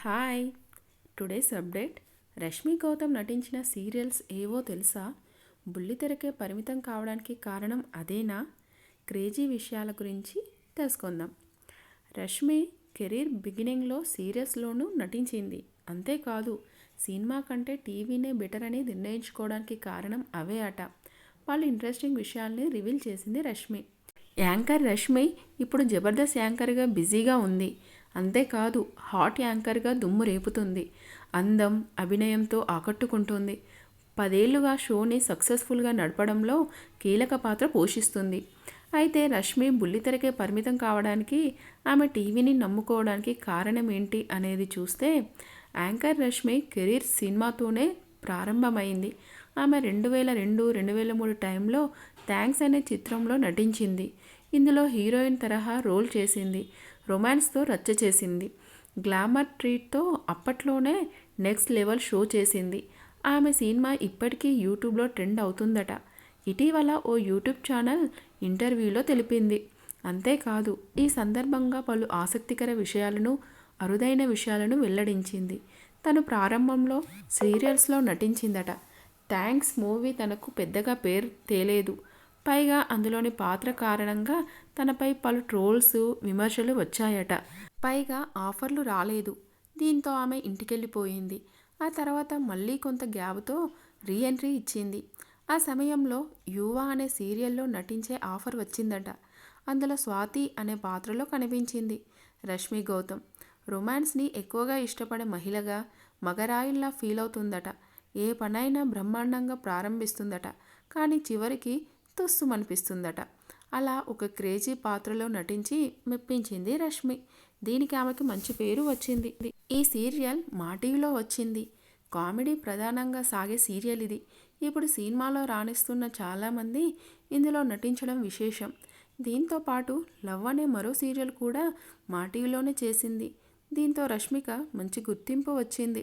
Hi. Today's update. Rashmi Gautam నటించిన serials ఏవో తెలుసా? బుల్లితెరకే పరిమితం కావడానికి కారణం అదేనా? క్రేజీ విషయాల గురించి తెలుసుకుందాం. రష్మి కెరీర్ బిగినింగ్లో సీరియల్స్లోనూ నటించింది. అంతేకాదు సినిమా కంటే టీవీనే బెటర్ అని నిర్ణయించుకోవడానికి కారణం అవే అట. వాళ్ళు ఇంట్రెస్టింగ్ విషయాల్ని రివీల్ చేసింది రష్మి. యాంకర్ రష్మి ఇప్పుడు జబర్దస్త్ యాంకర్గా బిజీగా ఉంది. అంతేకాదు హాట్ యాంకర్గా దుమ్ము రేపుతుంది. అందం అభినయంతో ఆకట్టుకుంటుంది. పదేళ్ళుగా షోని సక్సెస్ఫుల్గా నడపడంలో కీలక పాత్ర పోషిస్తుంది. అయితే రష్మి బుల్లితెరకే పరిమితం కావడానికి ఆమె టీవీని నమ్ముకోవడానికి కారణం ఏంటి అనేది చూస్తే యాంకర్ రష్మి కెరీర్ సినిమాతోనే ప్రారంభమైంది. ఆమె రెండు వేల రెండు రెండు వేల మూడు టైంలో థ్యాంక్స్ అనే చిత్రంలో నటించింది. ఇందులో హీరోయిన్ తరహా రోల్ చేసింది. రొమాన్స్తో రచ్చ చేసింది. గ్లామర్ ట్రీట్తో అప్పట్లోనే నెక్స్ట్ లెవెల్ షో చేసింది. ఆమె సినిమా ఇప్పటికీ యూట్యూబ్లో ట్రెండ్ అవుతుందట. ఇటీవల ఓ యూట్యూబ్ ఛానల్ ఇంటర్వ్యూలో తెలిపింది. అంతేకాదు ఈ సందర్భంగా పలు ఆసక్తికర విషయాలను అరుదైన విషయాలను వెల్లడించింది. తను ప్రారంభంలో సీరియల్స్లో నటించిందట. థ్యాంక్స్ మూవీ తనకు పెద్దగా పేరు తేలేదు. పైగా అందులోని పాత్ర కారణంగా తనపై పలు ట్రోల్స్ విమర్శలు వచ్చాయట. పైగా ఆఫర్లు రాలేదు. దీంతో ఆమె ఇంటికెళ్ళిపోయింది. ఆ తర్వాత మళ్ళీ కొంత గ్యాప్తో రీఎంట్రీ ఇచ్చింది. ఆ సమయంలో యువ అనే సీరియల్లో నటించే ఆఫర్ వచ్చిందట. అందులో స్వాతి అనే పాత్రలో కనిపించింది రష్మి గౌతమ్. రొమాన్స్ని ఎక్కువగా ఇష్టపడే మహిళగా మగరాయిల్లా ఫీల్ అవుతుందట ఏ పనైనా బ్రహ్మాండంగా ప్రారంభిస్తుందట. కానీ చివరికి తుస్సుమనిపిస్తుందట. అలా ఒక క్రేజీ పాత్రలో నటించి మెప్పించింది రష్మి. దీనికి ఆమెకి మంచి పేరు వచ్చింది. ఈ సీరియల్ మా టీవీలో వచ్చింది. కామెడీ ప్రధానంగా సాగే సీరియల్ ఇది. ఇప్పుడు సినిమాలో రాణిస్తున్న చాలామంది ఇందులో నటించడం విశేషం. దీంతో పాటు లవ్ అనే మరో సీరియల్ కూడా మా టీవీలోనే చేసింది. దీంతో రష్మిక మంచి గుర్తింపు వచ్చింది.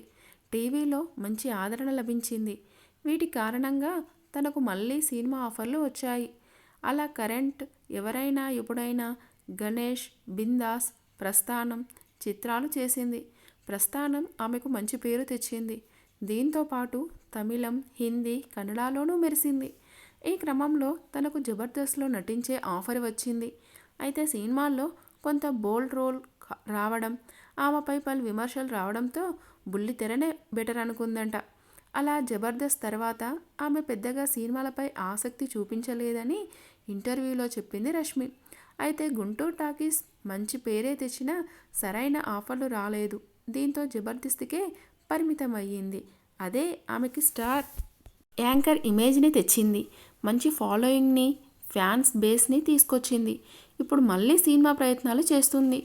టీవీలో మంచి ఆదరణ లభించింది. వీటి కారణంగా తనకు మళ్ళీ సినిమా ఆఫర్లు వచ్చాయి. అలా కరెంట్ ఎవరైనా ఎప్పుడైనా గణేష్ బిందాస్ ప్రస్థానం చిత్రాలు చేసింది. ప్రస్థానం ఆమెకు మంచి పేరు తెచ్చింది. దీంతో పాటు తమిళం హిందీ కన్నడలోనూ మెరిసింది. ఈ క్రమంలో తనకు జబర్దస్త్లో నటించే ఆఫర్ వచ్చింది. అయితే సినిమాల్లో కొంత బోల్డ్ రోల్ రావడం ఆమెపై పలు విమర్శలు రావడంతో బుల్లి తెరనే బెటర్ అనుకుందంట. అలా జబర్దస్త్ తర్వాత ఆమె పెద్దగా సినిమాలపై ఆసక్తి చూపించలేదని ఇంటర్వ్యూలో చెప్పింది రష్మి. అయితే గుంటూరు టాకీస్ మంచి పేరే తెచ్చినా సరైన ఆఫర్లు రాలేదు. దీంతో జబర్దస్త్కే పరిమితమయ్యింది. అదే ఆమెకి స్టార్ యాంకర్ ఇమేజ్ని తెచ్చింది. మంచి ఫాలోయింగ్ని ఫ్యాన్స్ బేస్ని తీసుకొచ్చింది. ఇప్పుడు మళ్ళీ సినిమా ప్రయత్నాలు చేస్తుంది.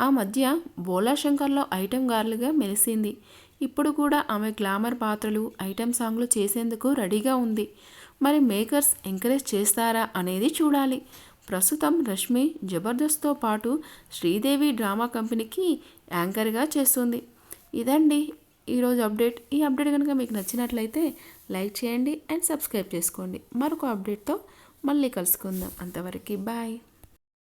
ఆ మధ్య బోలా శంకర్లో ఐటెం గార్లుగా మెలిసింది. ఇప్పుడు కూడా ఆమె గ్లామర్ పాత్రలు ఐటెం సాంగ్లు చేసేందుకు రెడీగా ఉంది. మరి మేకర్స్ ఎంకరేజ్ చేస్తారా అనేది చూడాలి. ప్రస్తుతం రష్మి జబర్దస్త్తో పాటు శ్రీదేవి డ్రామా కంపెనీకి యాంకర్గా చేస్తుంది. ఇదండి ఈరోజు అప్డేట్. ఈ అప్డేట్ కనుక మీకు నచ్చినట్లయితే లైక్ చేయండి అండ్ సబ్స్క్రైబ్ చేసుకోండి. మరొక అప్డేట్తో మళ్ళీ కలుసుకుందాం. అంతవరకు బాయ్.